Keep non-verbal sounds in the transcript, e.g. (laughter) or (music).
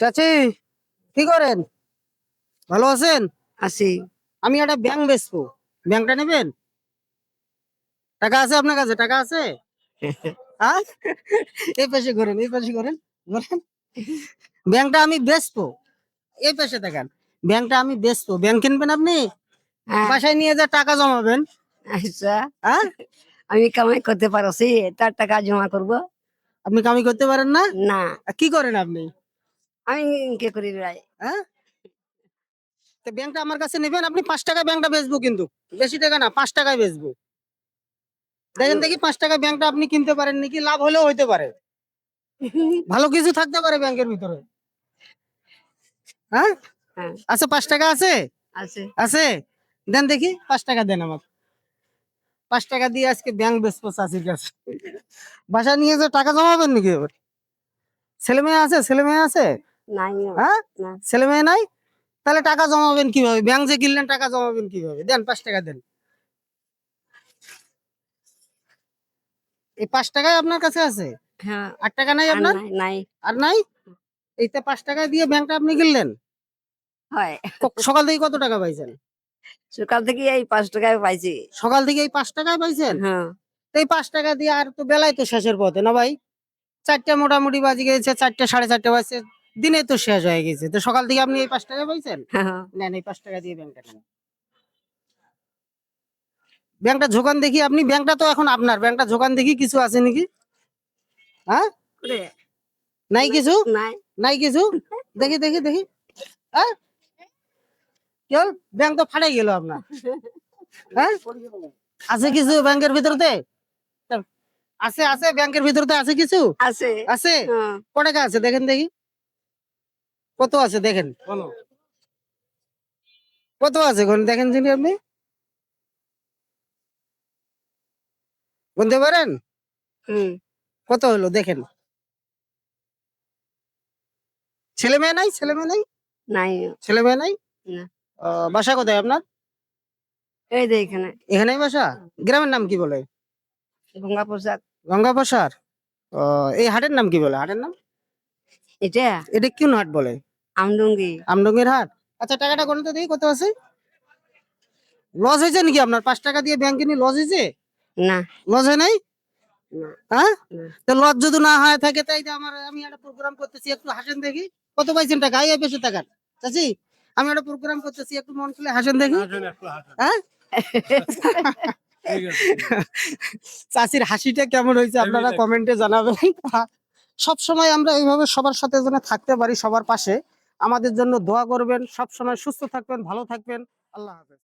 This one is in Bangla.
চাচি কি করেন? ভালো আছেন? আছি। আমি একটা ব্যাংক বেচবো। ব্যাংকটা নেবেন? টাকা আছে আপনার কাছে? টাকা আছে? (laughs) এই পাশে করেন এই পাশে করেন ঘোরেন। ব্যাংকটা আমি বেচবো। এই পাশে দেখেন ব্যাংকটা আমি বেচবো। ব্যাংক কিনবেন আপনি? হ্যাঁ, বাসায় নিয়ে যা টাকা জমাবেন। আচ্ছা। হ্যাঁ আমি কামাই করতে পারছি তার টাকা জমা করব। আপনি কামাই করতে পারেন না? না। কি করেন আপনি? আমি কে করি হ্যাঁ? তো ব্যাংকটা আমার কাছে নেবেন আপনি পাঁচ টাকা ব্যাংকটা বেচবো কিন্তু। বেশি টাকা না পাঁচ টাকায় বেচবো। দেখেন দেখি পাঁচ টাকা ব্যাংকটা আপনি কিনতে পারেন নাকি লাভ হলেও হইতে পারে। (laughs) ভালো কিছু থাকতে পারে ব্যাংকের ভিতরে। হ্যাঁ? আচ্ছা পাঁচ টাকা আছে? আছে। আছে? দেন দেখি পাঁচ টাকা দেন আমাকে। পাঁচ টাকা দিয়ে আজকে ব্যাংক বেচবো চাষির কাছে। বাসা নিয়ে যে টাকা জমাবেন নাকি এবার? ছেলে মেয়ে আছে? ছেলে মেয়ে আছে? হ্যাঁ? ছেলে মেয়ে নাই? তাহলে টাকা জমাবেন কীভাবে? ব্যাংক যে কিনলেন টাকা জমাবেন কীভাবে? দেন পাঁচ টাকা দেন। এই পাঁচ টাকায় আপনার কাছে আছে? হ্যাঁ। আট টাকা নাই আপনার? নাই- নাই। আর নাই? এইটা পাঁচ টাকা দিয়ে ব্যাংকটা আপনি কিনলেন? হয়। সকাল থেকে কত টাকা পাইছেন? সকাল থেকে এই পাঁচ টাকায় পাইছি। সকাল থেকে এই পাঁচ টাকায় পাইছেন? হ্যাঁ। এই পাঁচ টাকা দিয়ে আর তো বেলায় তো শেষের পথে না ভাই? চারটা মোটামুটি বাজে গেছে চারটে সাড়ে চারটে বাজছে। দিনে তো শেষ হয়ে গেছে। তো সকাল থেকে আপনি এই পাঁচ টাকা পাইছেন? হ্যাঁ নেন এই পাঁচ টাকা দিয়ে ব্যাংকটা নেন। ব্যাংকটা ঝোকান দেখি আপনি ব্যাংকটা তো এখন আপনার। ব্যাংকটা ঝোকান দেখি কিছু আছে নাকি? হ্যাঁ? নাই কিছু? নাই। নাই কিছু? দেখি দেখি দেখি। হ্যাঁ ব্যাংক তো ফাটাই গেল আপনার। হ্যাঁ? আছে কিছু ব্যাংকের ভিতরতে? আছে আছে ব্যাংকের ভিতরতে আছে কিছু? আছে। আছে? হ্যাঁ। ক আছে? দেখেন দেখি। কত আছে দেখেন? কত আছে কোন দেখেন যিনি আপনি। গুনতে পারেন? কত হলো দেখেন? ছেলে মেয়ে নাই? ছেলে মেয়ে নাই? নাই। ছেলে মেয়ে নাই। বাসা কোথায় আপনার? এই যে এখানে। এখানেই বাসা? গ্রামের নাম কি বলে? গঙ্গা প্রসাদ গঙ্গা প্রসার এই হাটের নাম কি বলে? হাটের নাম? এটা? এটা কোন হাট বলে? আমডুঙ্গি। আমডঙ্গের হাট? আচ্ছা টাকাটা দেখি কত আছে? লস হয়েছে নাকি আপনার? পাঁচ টাকা দিয়ে ব্যাংকে নিয়ে লস হয়েছে? না। লস হয় নাই? হ্যাঁ? তো লস যদি না হয় থাকে তাই আমার আমি একটা প্রোগ্রাম করতেছি একটু হাসেন দেখি। কত পাইছেন টাকা? এই বেশি টাকার চাচি আমি একটা প্রোগ্রাম করতেছি একটু মন খুলে হাসেন দেখি। হ্যাঁ? চাচির হাসিটা কেমন হয়েছে আপনারা কমেন্টে জানাবেন। সব সময় আমরা এইভাবে সবার সাথে যেন থাকতে পারি সবার পাশে। আমাদের জন্য দোয়া করবেন সবসময় সুস্থ থাকবেন ভালো থাকবেন। আল্লাহ হাফেজ।